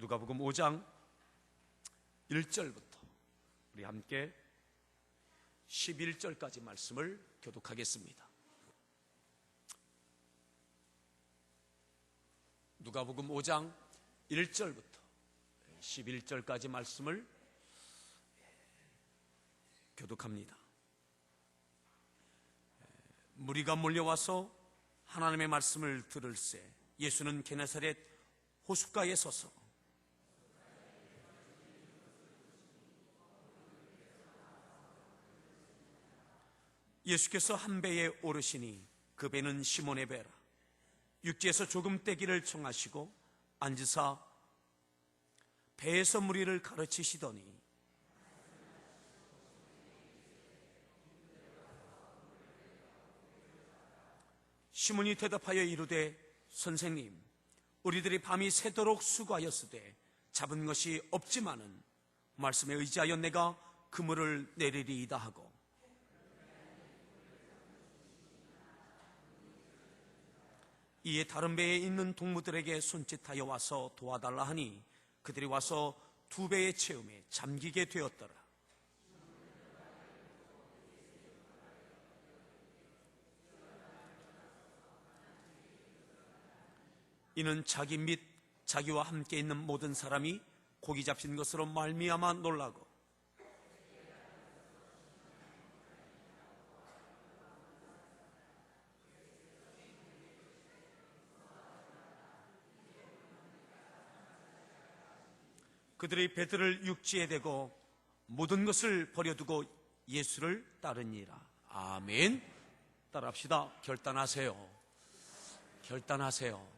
누가복음 5장 1절부터 우리 함께 11절까지 말씀을 교독하겠습니다. 누가복음 5장 1절부터 11절까지 말씀을 교독합니다. 무리가 몰려와서 하나님의 말씀을 들을새 예수는 게네사렛 호숫가에 서서 예수께서 한 배에 오르시니 그 배는 시몬의 배라. 육지에서 조금 떼기를 청하시고 앉으사 배에서 무리를 가르치시더니 시몬이 대답하여 이르되 선생님 우리들이 밤이 새도록 수고하였으되 잡은 것이 없지만은 말씀에 의지하여 내가 그물을 내리리이다 하고 이에 다른 배에 있는 동무들에게 손짓하여 와서 도와달라 하니 그들이 와서 두 배의 체험에 잠기게 되었더라. 이는 자기 및 자기와 함께 있는 모든 사람이 고기 잡힌 것으로 말미암아 놀라고 그들의 배들을 육지에 대고 모든 것을 버려두고 예수를 따르니라. 아멘. 따라합시다. 결단하세요. 결단하세요.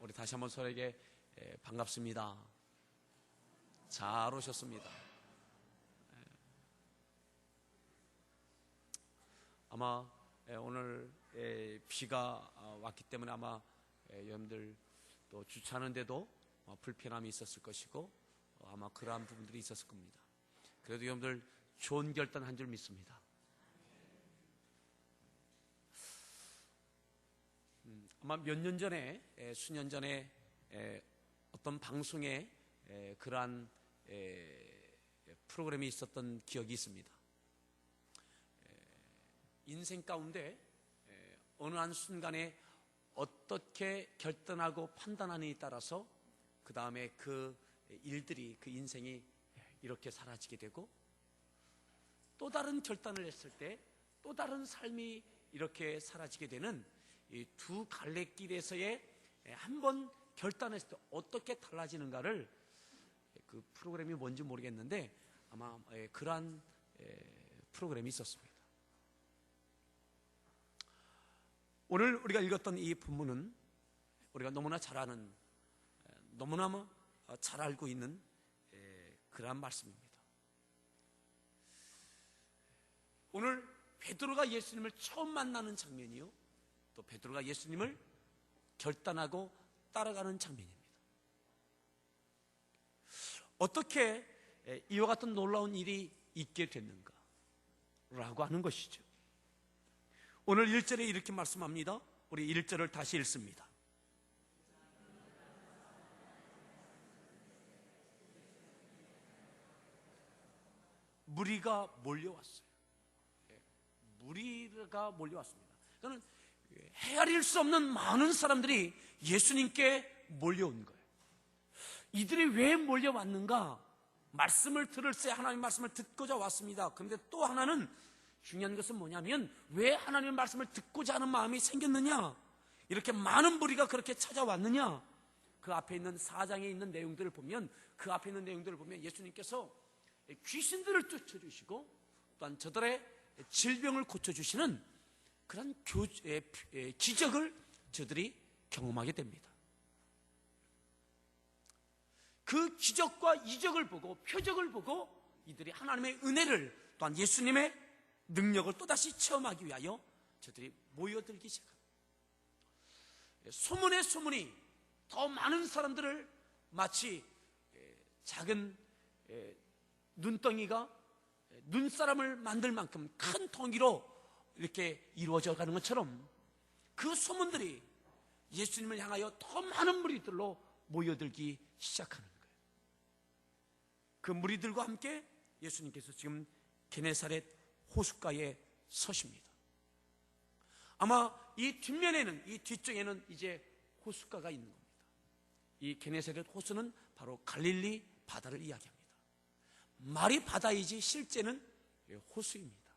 우리 다시 한번 서로에게 에, 반갑습니다. 잘 오셨습니다. 에. 아마 에, 오늘 에, 비가 어, 왔기 때문에 아마 에, 여러분들 또 주차하는데도 어, 불편함이 있었을 것이고 어, 아마 그러한 부분들이 있었을 겁니다. 그래도 여러분들 좋은 결단 한 줄 믿습니다. 음, 아마 몇 년 전에 에, 수년 전에 에, 어떤 방송에 에, 그러한 에, 프로그램이 있었던 기억이 있습니다. 에, 인생 가운데 에, 어느 한 순간에 어떻게 결단하고 판단하느냐에 따라서 그 다음에 그 일들이 그 인생이 이렇게 사라지게 되고 또 다른 결단을 했을 때 또 다른 삶이 이렇게 사라지게 되는 이 두 갈래길에서의 한 번 결단했을 때 어떻게 달라지는가를 그 프로그램이 뭔지 모르겠는데 아마 예, 그러한 예, 프로그램이 있었습니다. 오늘 우리가 읽었던 이 본문은 우리가 너무나 잘 아는 너무나 잘 알고 있는 예, 그러한 말씀입니다. 오늘 베드로가 예수님을 처음 만나는 장면이요. 또 베드로가 예수님을 결단하고 따라가는 장면입니다. 어떻게 예, 이와 같은 놀라운 일이 있게 됐는가? 라고 하는 것이죠. 오늘 1절에 이렇게 말씀합니다. 우리 1절을 다시 읽습니다. 무리가 몰려왔어요. 예, 무리가 몰려왔습니다. 그는 헤아릴 수 없는 많은 사람들이 예수님께 몰려온 거예요. 이들이 왜 몰려왔는가? 말씀을 들을 때 하나님 말씀을 듣고자 왔습니다. 그런데 또 하나는 중요한 것은 뭐냐면 왜 하나님의 말씀을 듣고자 하는 마음이 생겼느냐? 이렇게 많은 무리가 그렇게 찾아왔느냐? 그 앞에 있는 사장에 있는 내용들을 보면 그 앞에 있는 내용들을 보면 예수님께서 귀신들을 쫓아주시고 또한 저들의 질병을 고쳐주시는 그런 교, 에, 에, 기적을 저들이 경험하게 됩니다. 그 기적과 이적을 보고 표적을 보고 이들이 하나님의 은혜를 또한 예수님의 능력을 또다시 체험하기 위하여 저들이 모여들기 시작합니다. 소문의 소문이 더 많은 사람들을 마치 작은 눈덩이가 눈사람을 만들 만큼 큰 덩이로 이렇게 이루어져 가는 것처럼 그 소문들이 예수님을 향하여 더 많은 무리들로 모여들기 시작하는 거예요. 그 무리들과 함께 예수님께서 지금 게네사렛 호숫가에 서십니다. 아마 이 뒷면에는 이 뒤쪽에는 이제 호숫가가 있는 겁니다. 이 게네사렛 호수는 바로 갈릴리 바다를 이야기합니다. 말이 바다이지 실제는 호수입니다.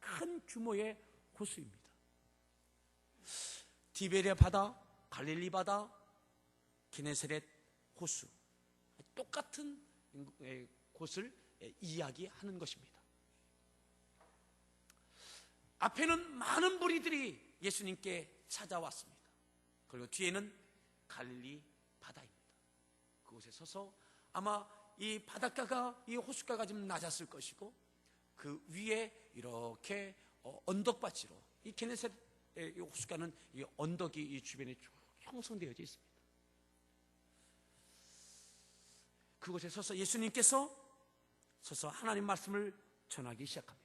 큰 규모의 호수입니다. 디베리아 바다, 갈릴리 바다, 게네사렛 호수 똑같은 곳을 이야기하는 것입니다. 앞에는 많은 무리들이 예수님께 찾아왔습니다. 그리고 뒤에는 갈릴리 바다입니다. 그곳에 서서 아마 이 바닷가가 이 호숫가가 좀 낮았을 것이고 그 위에 이렇게 어, 언덕밭으로 이 게네셋 호숫가는 이 언덕이 이 주변에 쭉 형성되어져 있습니다. 그곳에 서서 예수님께서 서서 하나님 말씀을 전하기 시작합니다.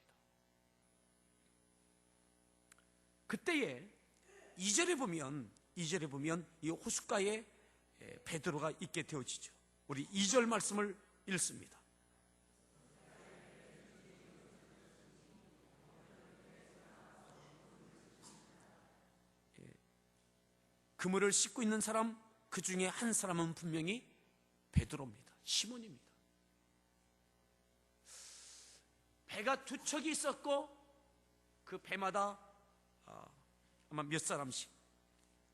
그때에 2절에 보면 2절에 보면 이 호숫가에 베드로가 있게 되어지죠. 우리 2절 말씀을 읽습니다. 그물을 씻고 있는 사람 그 중에 한 사람은 분명히 베드로입니다. 시몬입니다. 배가 두 척이 있었고 그 배마다 아마 몇 사람씩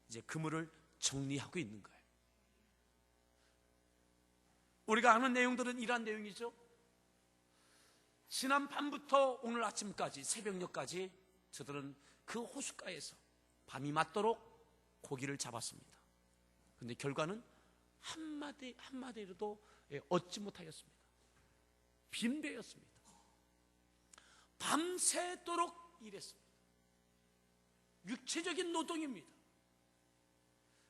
이제 그물을 정리하고 있는 거예요. 우리가 아는 내용들은 이러한 내용이죠. 지난 밤부터 오늘 아침까지 새벽녘까지 저들은 그 호숫가에서 밤이 맞도록 고기를 잡았습니다. 그런데 결과는 한 마디 한 마디로도 예, 얻지 못하였습니다. 빈배였습니다. 밤새도록 일했습니다. 육체적인 노동입니다.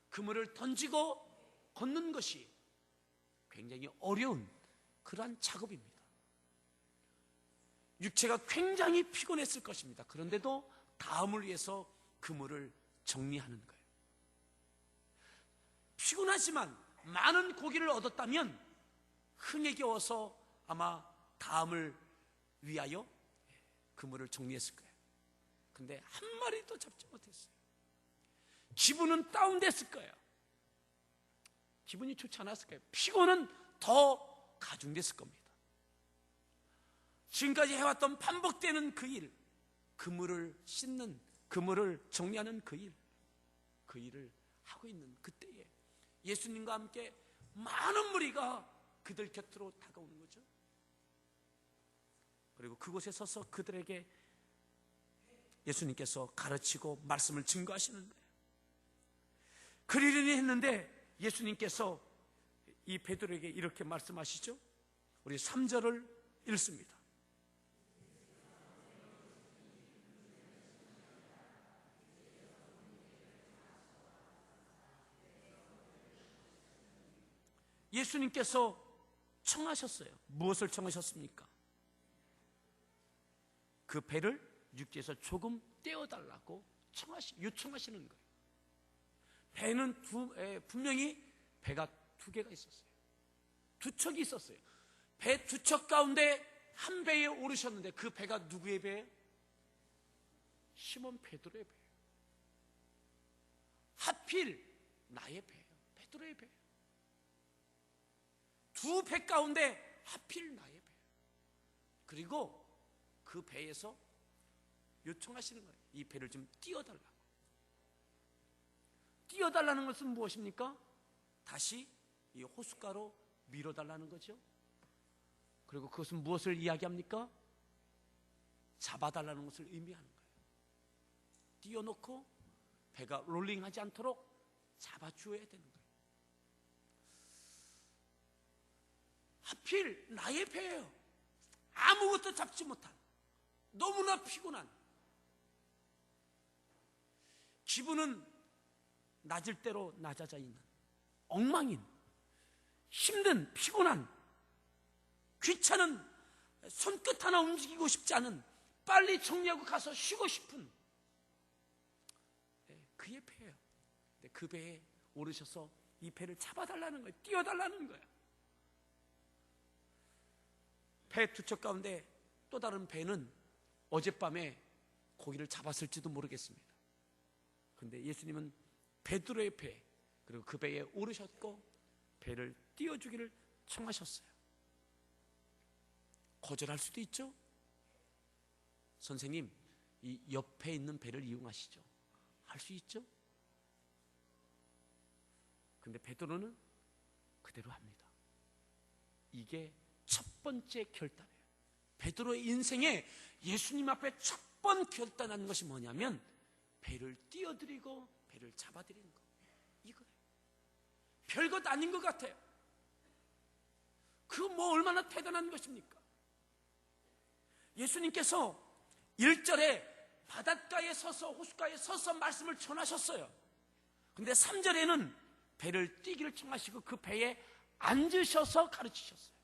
그물을 던지고 걷는 것이 굉장히 어려운 그러한 작업입니다. 육체가 굉장히 피곤했을 것입니다. 그런데도 다음을 위해서 그물을 정리하는 거예요. 피곤하지만 많은 고기를 얻었다면 흥에 겨워서 아마 다음을 위하여 그물을 정리했을 거예요. 근데 한 마리도 잡지 못했어요. 기분은 다운됐을 거예요. 기분이 좋지 않았을 거예요. 피곤은 더 가중됐을 겁니다. 지금까지 해왔던 반복되는 그 일, 그물을 씻는, 그물을 정리하는 그 일, 그 일을 하고 있는 그때에 예수님과 함께 많은 무리가 그들 곁으로 다가오는 거죠. 그리고 그곳에 서서 그들에게 예수님께서 가르치고 말씀을 증거하시는 거예요. 그리려니 했는데 예수님께서 이 베드로에게 이렇게 말씀하시죠. 우리 3절을 읽습니다. 예수님께서 청하셨어요. 무엇을 청하셨습니까? 그 배를 육지에서 조금 떼어달라고 청하시, 요청하시는 거예요. 배는 두, 에, 분명히 배가 두 개가 있었어요. 두 척이 있었어요. 배 두 척 가운데 한 배에 오르셨는데 그 배가 누구의 배예요? 시몬 베드로의 배예요. 하필 나의 배예요. 베드로의 배예요. 두 배 가운데 하필 나의 배. 그리고 그 배에서 요청하시는 거예요. 이 배를 좀 띄워달라고. 띄워달라는 것은 무엇입니까? 다시 이 호숫가로 밀어달라는 거죠. 그리고 그것은 무엇을 이야기합니까? 잡아달라는 것을 의미하는 거예요. 띄워놓고 배가 롤링하지 않도록 잡아주어야 되는 거예요. 하필 나의 배예요. 아무것도 잡지 못한 너무나 피곤한 기분은 낮을 대로 낮아져 있는 엉망인 힘든 피곤한 귀찮은 손끝 하나 움직이고 싶지 않은 빨리 정리하고 가서 쉬고 싶은 네, 그의 배예요. 그 배에 오르셔서 이 배를 잡아달라는 거예요. 띄워달라는 거예요. 배 두 척 가운데 또 다른 배는 어젯밤에 고기를 잡았을지도 모르겠습니다. 근데 예수님은 베드로의 배 그리고 그 배에 오르셨고 배를 띄워주기를 청하셨어요. 거절할 수도 있죠. 선생님, 이 옆에 있는 배를 이용하시죠. 할 수 있죠. 근데 베드로는 그대로 합니다. 이게 첫 번째 결단이에요. 베드로의 인생에 예수님 앞에 첫 번 결단한 것이 뭐냐면 배를 띄워드리고 배를 잡아드리는 거. 이거예요. 별것 아닌 것 같아요. 그뭐 얼마나 대단한 것입니까? 예수님께서 1절에 바닷가에 서서 호숫가에 서서 말씀을 전하셨어요. 근데 3절에는 배를 띄기를 청하시고 그 배에 앉으셔서 가르치셨어요.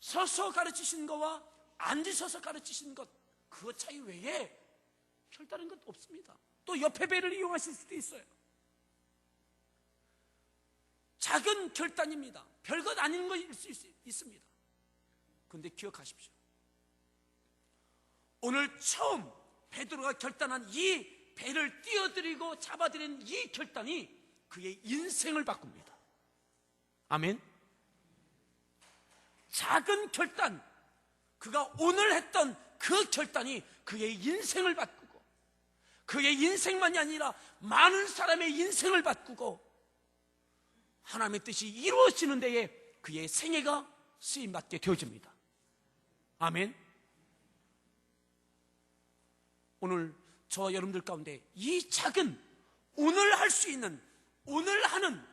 서서 가르치신 거와 앉으셔서 가르치신 것, 그 차이 외에 별다른 것 없습니다. 또 옆에 배를 이용하실 수도 있어요. 작은 결단입니다. 별것 아닌 것일 수 있- 있습니다. 근데 기억하십시오. 오늘 처음 베드로가 결단한 이 배를 띄어드리고 잡아들인 이 결단이 그의 인생을 바꿉니다. 아멘. 작은 결단, 그가 오늘 했던 그 결단이 그의 인생을 바꾸고 그의 인생만이 아니라 많은 사람의 인생을 바꾸고 하나님의 뜻이 이루어지는 데에 그의 생애가 쓰임 받게 되어집니다. 아멘. 오늘 저 여러분들 가운데 이 작은 오늘 할 수 있는 오늘 하는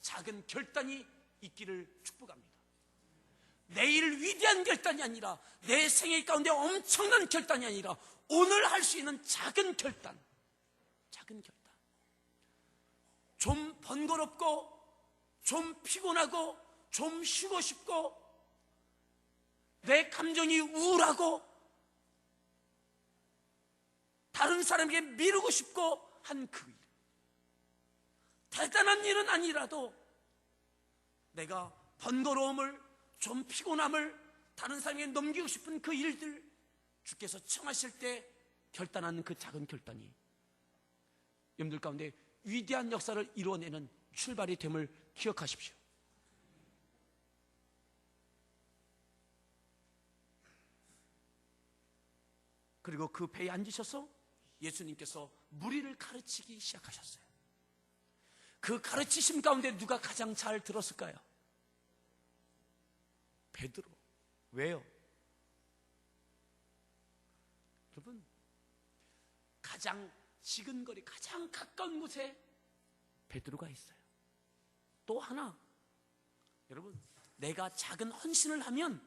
작은 결단이 있기를 축복합니다. 내일 위대한 결단이 아니라 내 생애 가운데 엄청난 결단이 아니라 오늘 할 수 있는 작은 결단. 작은 결단. 좀 번거롭고 좀 피곤하고 좀 쉬고 싶고 내 감정이 우울하고 다른 사람에게 미루고 싶고 한 그 일. 대단한 일은 아니라도 내가 번거로움을 좀 피곤함을 다른 사람에게 넘기고 싶은 그 일들 주께서 청하실 때 결단하는 그 작은 결단이 여러분들 가운데 위대한 역사를 이루어내는 출발이 됨을 기억하십시오. 그리고 그 배에 앉으셔서 예수님께서 무리를 가르치기 시작하셨어요. 그 가르치심 가운데 누가 가장 잘 들었을까요? 베드로. 왜요? 여러분, 가장 지근거리, 가장 가까운 곳에 베드로가 있어요. 또 하나, 여러분, 내가 작은 헌신을 하면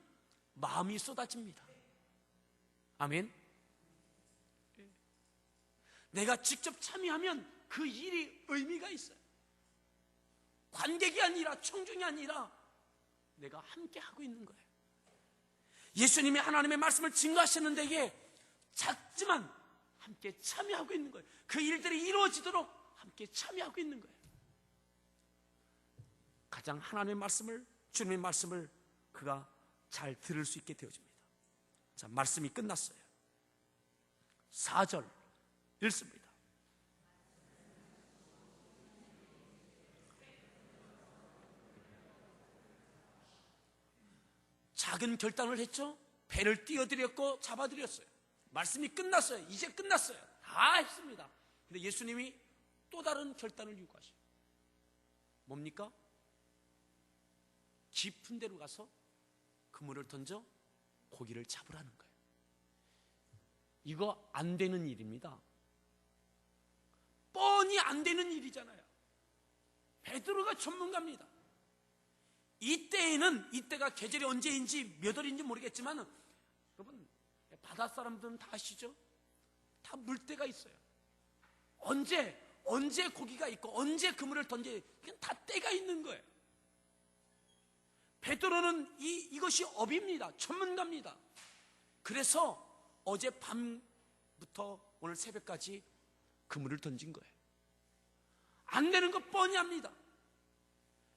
마음이 쏟아집니다. 아멘. 내가 직접 참여하면 그 일이 의미가 있어요. 관객이 아니라 청중이 아니라 내가 함께 하고 있는 거예요. 예수님이 하나님의 말씀을 증거하시는 데에 작지만 함께 참여하고 있는 거예요. 그 일들이 이루어지도록 함께 참여하고 있는 거예요. 가장 하나님의 말씀을 주님의 말씀을 그가 잘 들을 수 있게 되어집니다. 자, 말씀이 끝났어요. 4절 읽습니다. 작은 결단을 했죠. 배를 띄워드렸고 잡아드렸어요. 말씀이 끝났어요. 이제 끝났어요. 다 했습니다. 근데 예수님이 또 다른 결단을 요구하셔요. 뭡니까? 깊은 데로 가서 그물을 던져 고기를 잡으라는 거예요. 이거 안 되는 일입니다. 뻔히 안 되는 일이잖아요. 베드로가 전문가입니다. 이때에는 이때가 계절이 언제인지 몇 월인지 모르겠지만 여러분 바다 사람들은 다 아시죠? 다 물때가 있어요. 언제 언제 고기가 있고 언제 그물을 던져 이건 다 때가 있는 거예요. 베드로는 이 이것이 업입니다. 전문가입니다. 그래서 어제 밤부터 오늘 새벽까지 그물을 던진 거예요. 안 되는 거 뻔히 합니다.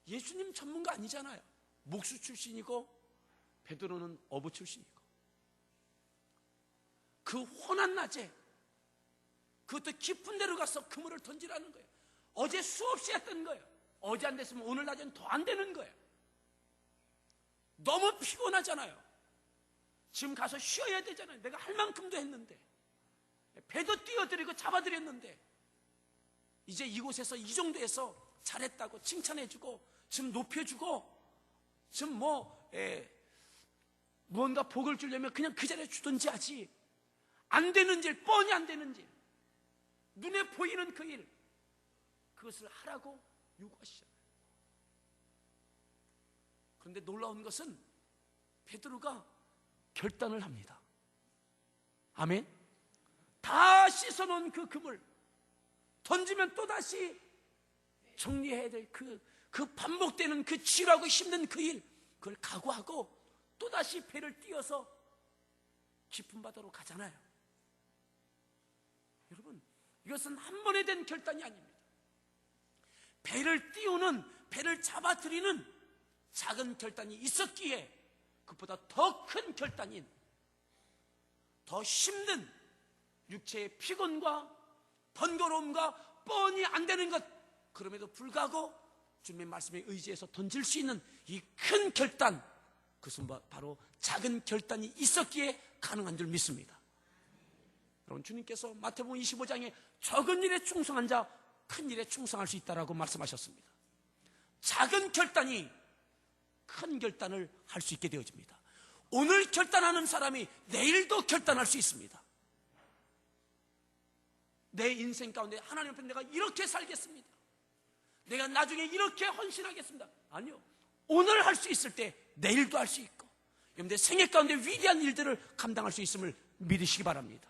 예수님 전문가 아니잖아요. 목수 출신이고 베드로는 어부 출신이고 그 혼한 낮에 그것도 깊은 데로 가서 그물을 던지라는 거예요. 어제 수없이 했던 거예요. 어제 안 됐으면 오늘 낮엔 더안 되는 거예요. 너무 피곤하잖아요. 지금 가서 쉬어야 되잖아요. 내가 할 만큼도 했는데. 배도 띄워드리고 잡아드렸는데. 이제 이곳에서 이 정도에서 잘했다고 칭찬해주고, 지금 높여주고, 지금 뭐, 에, 무언가 복을 주려면 그냥 그 자리에 주든지 하지. 안 되는 일, 뻔히 안 되는 일. 눈에 보이는 그 일. 그것을 하라고 요구하시잖아요. 그런데 놀라운 것은 베드로가 결단을 합니다. 아멘. 다 씻어놓은 그 금을 던지면 또 다시 정리해야 될 그 그 반복되는 그 지루하고 힘든 그 일, 그걸 각오하고 또 다시 배를 띄어서 깊은 바다로 가잖아요. 여러분, 이것은 한 번에 된 결단이 아닙니다. 배를 띄우는 배를 잡아들이는 작은 결단이 있었기에 그보다 더 큰 결단인 더 힘든 육체의 피곤과 번거로움과 뻔히 안 되는 것 그럼에도 불구하고 주님의 말씀에 의지해서 던질 수 있는 이 큰 결단 그것은 바- 바로 작은 결단이 있었기에 가능한 줄 믿습니다. 여러분 주님께서 마태복음 25장에 적은 일에 충성한 자 큰 일에 충성할 수 있다라고 말씀하셨습니다. 작은 결단이 큰 결단을 할 수 있게 되어집니다. 오늘 결단하는 사람이 내일도 결단할 수 있습니다. 내 인생 가운데 하나님 앞에 내가 이렇게 살겠습니다. 내가 나중에 이렇게 헌신하겠습니다. 아니요. 오늘 할 수 있을 때 내일도 할 수 있고 여러분들 생애 가운데 위대한 일들을 감당할 수 있음을 믿으시기 바랍니다.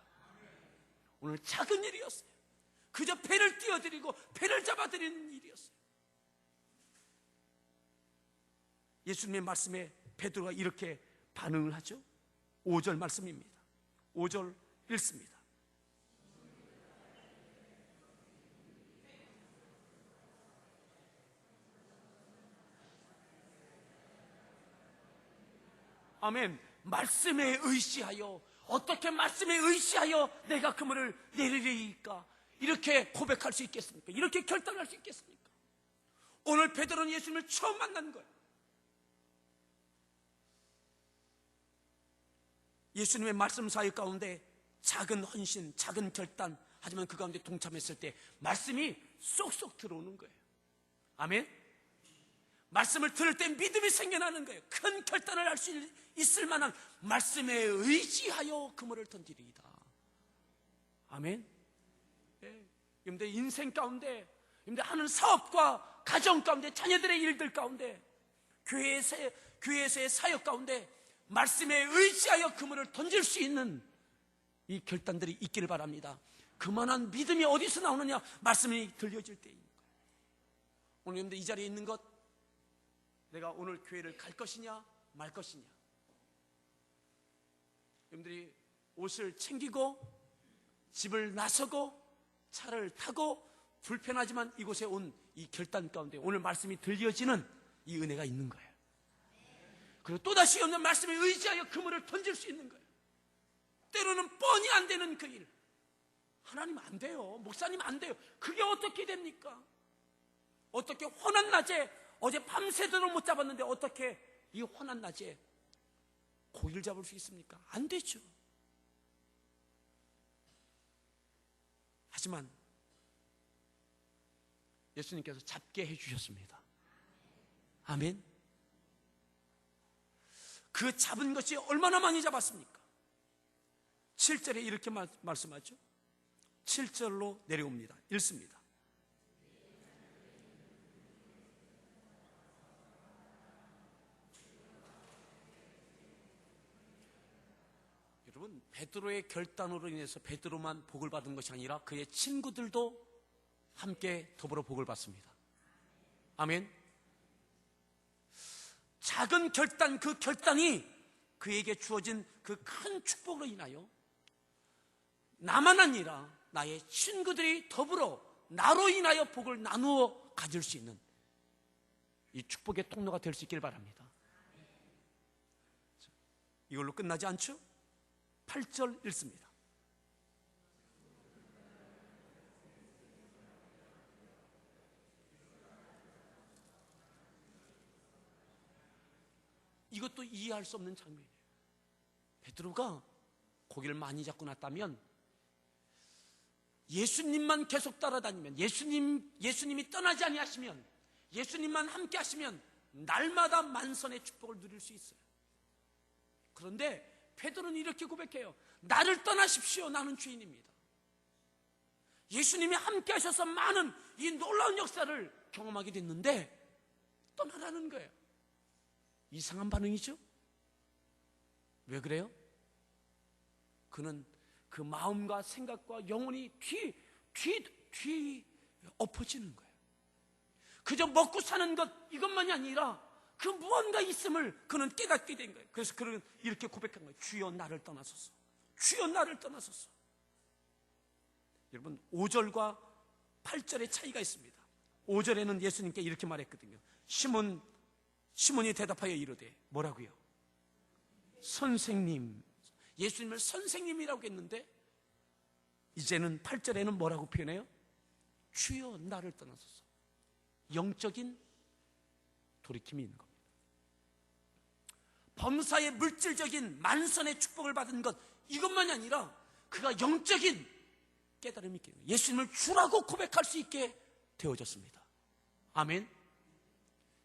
오늘 작은 일이었어요. 그저 배를 띄워드리고 배를 잡아드리는 일이었어요. 예수님의 말씀에 베드로가 이렇게 반응을 하죠. 5절 말씀입니다. 5절 읽습니다. 아멘. 말씀에 의시하여 어떻게 말씀에 의시하여 내가 그물을 내리리까 이렇게 고백할 수 있겠습니까? 이렇게 결단할 수 있겠습니까? 오늘 베드로는 예수님을 처음 만난 거예요. 예수님의 말씀 사역 가운데 작은 헌신, 작은 결단, 하지만 그 가운데 동참했을 때 말씀이 쏙쏙 들어오는 거예요. 아멘? 말씀을 들을 때 믿음이 생겨나는 거예요. 큰 결단을 할 수 있을 만한 말씀에 의지하여 그물을 던지리이다. 아멘? 예. 여러분들 인생 가운데, 여러분들 하는 사업과 가정 가운데, 자녀들의 일들 가운데, 교회에서, 교회에서의 사역 가운데, 말씀에 의지하여 그물을 던질 수 있는 이 결단들이 있기를 바랍니다. 그만한 믿음이 어디서 나오느냐? 말씀이 들려질 거예요. 오늘 여러분들 이 자리에 있는 것, 내가 오늘 교회를 갈 것이냐, 말 것이냐. 여러분들이 옷을 챙기고, 집을 나서고, 차를 타고, 불편하지만 이곳에 온 이 결단 가운데 오늘 말씀이 들려지는 이 은혜가 있는 거예요. 그리고 또다시 없는 말씀에 의지하여 그물을 던질 수 있는 거예요. 때로는 뻔히 안 되는 그 일. 하나님 안 돼요. 목사님 안 돼요. 그게 어떻게 됩니까? 어떻게 혼한 낮에 어제 밤새도록 못 잡았는데 어떻게 이 혼한 낮에 고기를 잡을 수 있습니까? 안 되죠. 하지만 예수님께서 잡게 해주셨습니다. 아멘. 그 잡은 것이 얼마나 많이 잡았습니까? 7절에 이렇게 말, 말씀하죠. 7절로 내려옵니다. 읽습니다. 여러분 베드로의 결단으로 인해서 베드로만 복을 받은 것이 아니라 그의 친구들도 함께 더불어 복을 받습니다. 아멘. 작은 결단 그 결단이 그에게 주어진 그 큰 축복으로 인하여 나만 아니라 나의 친구들이 더불어 나로 인하여 복을 나누어 가질 수 있는 이 축복의 통로가 될 수 있길 바랍니다. 자, 이걸로 끝나지 않죠? 8절 읽습니다. 이것도 이해할 수 없는 장면이에요. 베드로가 고기를 많이 잡고 났다면 예수님만 계속 따라다니면 예수님 예수님이 떠나지 아니하시면 예수님만 함께 하시면 날마다 만선의 축복을 누릴 수 있어요. 그런데 베드로는 이렇게 고백해요. 나를 떠나십시오. 나는 죄인입니다. 예수님이 함께 하셔서 많은 이 놀라운 역사를 경험하게 됐는데 떠나라는 거예요. 이상한 반응이죠? 왜 그래요? 그는 그 마음과 생각과 영혼이 뒤, 뒤, 뒤 엎어지는 거예요. 그저 먹고 사는 것 이것만이 아니라 그 무언가 있음을 그는 깨닫게 된 거예요. 그래서 그는 이렇게 고백한 거예요. 주여 나를 떠나소서. 주여 나를 떠나소서. 여러분 5절과 8절의 차이가 있습니다. 5절에는 예수님께 이렇게 말했거든요. 시몬 시몬이 대답하여 이르되 뭐라고요? 선생님. 예수님을 선생님이라고 했는데 이제는 8절에는 뭐라고 표현해요? 주여 나를 떠나소서. 영적인 돌이킴이 있는 겁니다. 범사의 물질적인 만선의 축복을 받은 것 이것만이 아니라 그가 영적인 깨달음이 있게 예수님을 주라고 고백할 수 있게 되어졌습니다. 아멘.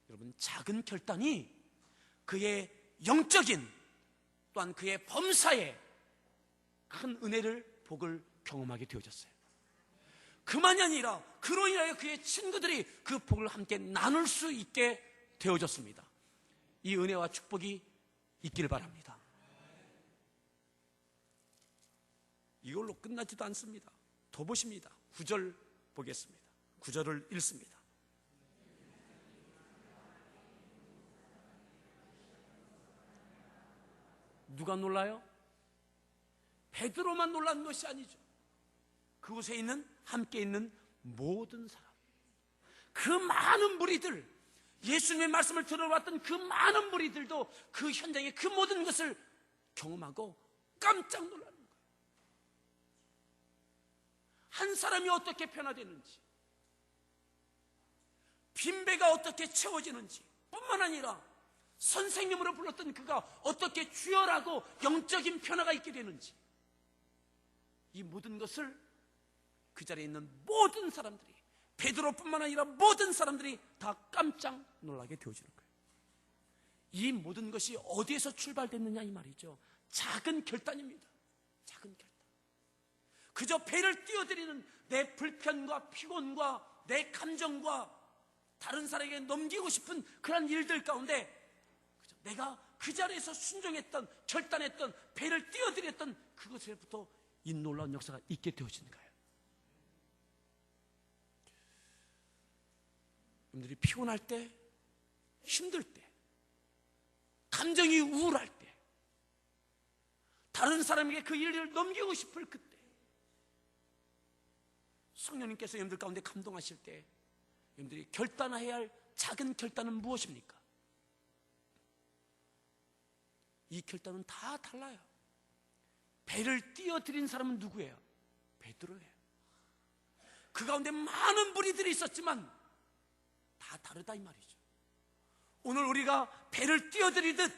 여러분 작은 결단이 그의 영적인 또한 그의 범사에 큰 은혜를 복을 경험하게 되어졌어요. 그만이 아니라 그로 인하여 그의 친구들이 그 복을 함께 나눌 수 있게 되어졌습니다. 이 은혜와 축복이 있기를 바랍니다. 이걸로 끝나지도 않습니다. 더 보십니다. 9절 보겠습니다. 9절을 읽습니다. 누가 놀라요? 베드로만 놀란 것이 아니죠. 그곳에 있는 함께 있는 모든 사람. 그 많은 무리들, 예수님의 말씀을 들어왔던 그 많은 무리들도 그 현장의 그 모든 것을 경험하고 깜짝 놀라는 거예요. 한 사람이 어떻게 변화되는지, 빈배가 어떻게 채워지는지, 뿐만 아니라 선생님으로 불렀던 그가 어떻게 주열하고 영적인 변화가 있게 되는지, 이 모든 것을 그 자리에 있는 모든 사람들이 베드로뿐만 아니라 모든 사람들이 다 깜짝 놀라게 되어지는 거예요. 이 모든 것이 어디에서 출발됐느냐 이 말이죠. 작은 결단입니다. 작은 결단. 그저 배를 띄워드리는 내 불편과 피곤과 내 감정과 다른 사람에게 넘기고 싶은 그런 일들 가운데 그저 내가 그 자리에서 순종했던 결단했던 배를 띄워드렸던 그것에부터 이 놀라운 역사가 있게 되어지는 거예요. 여러분들이 피곤할 때, 힘들 때, 감정이 우울할 때, 다른 사람에게 그 일을 넘기고 싶을 그때, 성령님께서 여러분들 가운데 감동하실 때, 여러분들이 결단해야 할 작은 결단은 무엇입니까? 이 결단은 다 달라요. 배를 띄어드린 사람은 누구예요? 베드로예요. 그 가운데 많은 무리들이 있었지만 다 다르다 이 말이죠. 오늘 우리가 배를 띄어드리듯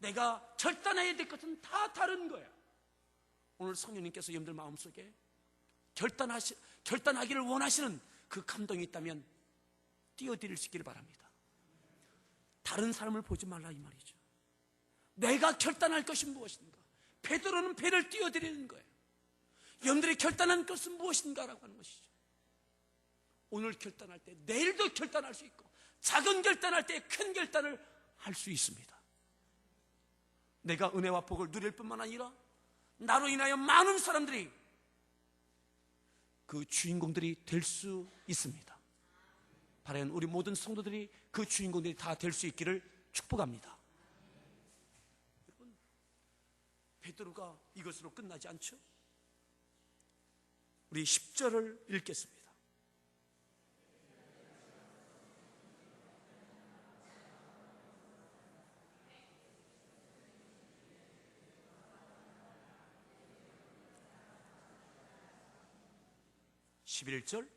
내가 결단해야 될 것은 다 다른 거야. 오늘 성령님께서 여러분들 마음속에 결단하시, 결단하기를 원하시는 그 감동이 있다면 띄어드릴 수 있기를 바랍니다. 다른 사람을 보지 말라 이 말이죠. 내가 결단할 것이 무엇인가? 베드로는 배를 띄어드리는 거예요. 여러분들이 결단한 것은 무엇인가라고 하는 것이죠. 오늘 결단할 때 내일도 결단할 수 있고 작은 결단할 때 큰 결단을 할 수 있습니다. 내가 은혜와 복을 누릴 뿐만 아니라 나로 인하여 많은 사람들이 그 주인공들이 될 수 있습니다. 바라는 우리 모든 성도들이 그 주인공들이 다 될 수 있기를 축복합니다. 여러분, 베드로가 이것으로 끝나지 않죠? 우리 10절을 읽겠습니다. 11절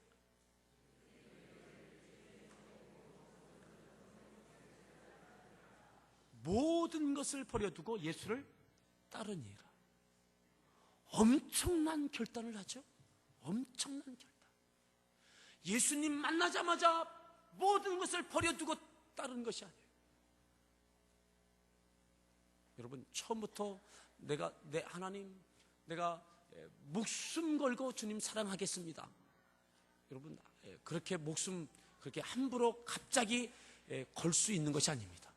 모든 것을 버려두고 예수를 따르니라. 엄청난 결단을 하죠. 엄청난 결단. 예수님 만나자마자 모든 것을 버려두고 따르는 것이 아니에요. 여러분 처음부터 내가 내 하나님 내가 예, 목숨 걸고 주님 사랑하겠습니다. 여러분 예, 그렇게 목숨 그렇게 함부로 갑자기 예, 걸수 있는 것이 아닙니다.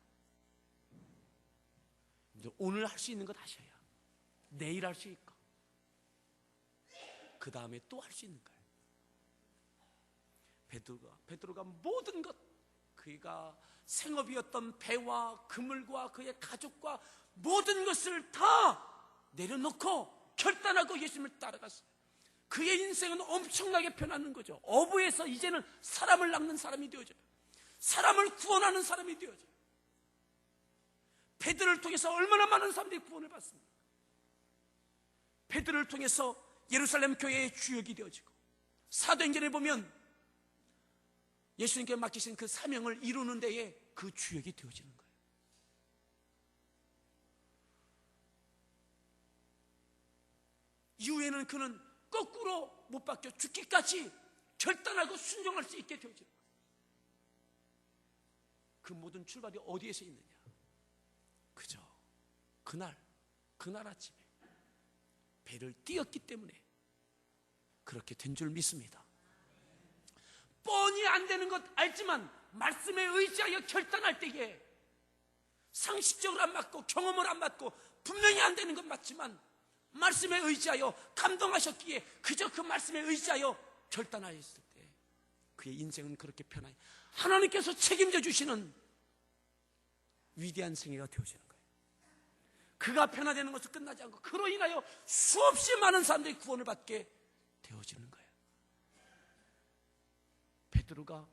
오늘 할 수 있는 것 하셔야 내일 할 수 있고 그 다음에 또 할 수 있는 거예요. 베드로가 베드로가 모든 것 그가 생업이었던 배와 그물과 그의 가족과 모든 것을 다 내려놓고 결단하고 예수님을 따라갔어요. 그의 인생은 엄청나게 변하는 거죠. 어부에서 이제는 사람을 낚는 사람이 되어져요. 사람을 구원하는 사람이 되어져요. 베드로를 통해서 얼마나 많은 사람들이 구원을 받습니다. 베드로를 통해서 예루살렘 교회의 주역이 되어지고 사도행전에 보면 예수님께 맡기신 그 사명을 이루는 데에 그 주역이 되어지는 거예요. 이후에는 그는 거꾸로 못 박혀 죽기까지 결단하고 순종할 수 있게 거예요. 그 모든 출발이 어디에서 있느냐? 그저 그날, 그날 아침에 배를 띄었기 때문에 그렇게 된 줄 믿습니다. 뻔히 안 되는 것 알지만 말씀에 의지하여 결단할 때에 상식적으로 안 맞고 경험을 안 맞고 분명히 안 되는 건 맞지만 말씀에 의지하여 감동하셨기에 그저 그 말씀에 의지하여 결단하였을 때 그의 인생은 그렇게 변하여 하나님께서 책임져 주시는 위대한 생애가 되어지는 거예요. 그가 변화되는 것은 끝나지 않고 그로 인하여 수없이 많은 사람들이 구원을 받게 되어지는 거예요. 베드로가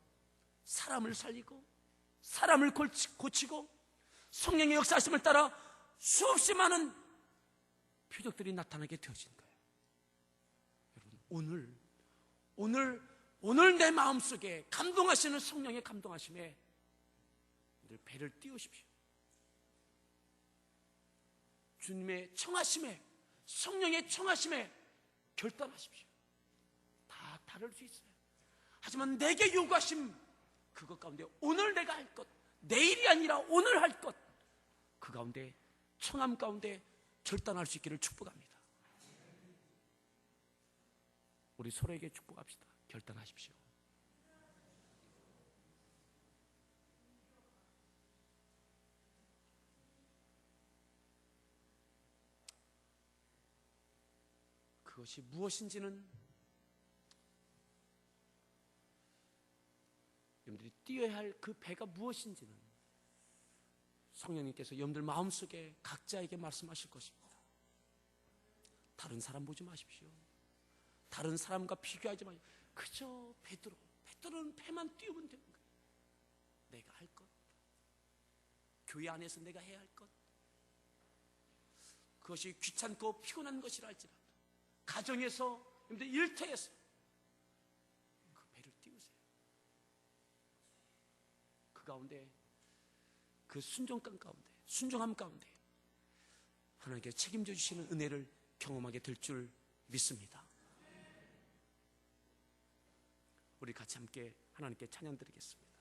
사람을 살리고 사람을 고치고 성령의 역사하심을 따라 수없이 많은 표적들이 나타나게 되어진 거예요. 여러분 오늘 오늘 오늘 내 마음속에 감동하시는 성령의 감동하심에 늘 배를 띄우십시오. 주님의 청하심에 성령의 청하심에 결단하십시오. 다 다를 수 있어요. 하지만 내게 요구하심 그것 가운데 오늘 내가 할 것, 내일이 아니라 오늘 할 것, 그 가운데 청함 가운데 결단할 수 있기를 축복합니다. 우리 서로에게 축복합시다. 결단하십시오. 그것이 무엇인지는 여러분들이 뛰어야 할 그 배가 무엇인지는 성령님께서 여러분들 마음속에 각자에게 말씀하실 것입니다. 다른 사람 보지 마십시오. 다른 사람과 비교하지 마십시오. 그저 베드로, 베드로는 배만 띄우면 되는 거예요. 내가 할 것, 교회 안에서 내가 해야 할 것, 그것이 귀찮고 피곤한 것이라 할지라도 가정에서, 여러분들 일터에서 그 배를 띄우세요. 그 가운데 그 순종감 가운데, 순종함 가운데 하나님께 책임져 주시는 은혜를 경험하게 될 줄 믿습니다. 우리 같이 함께 하나님께 찬양 드리겠습니다.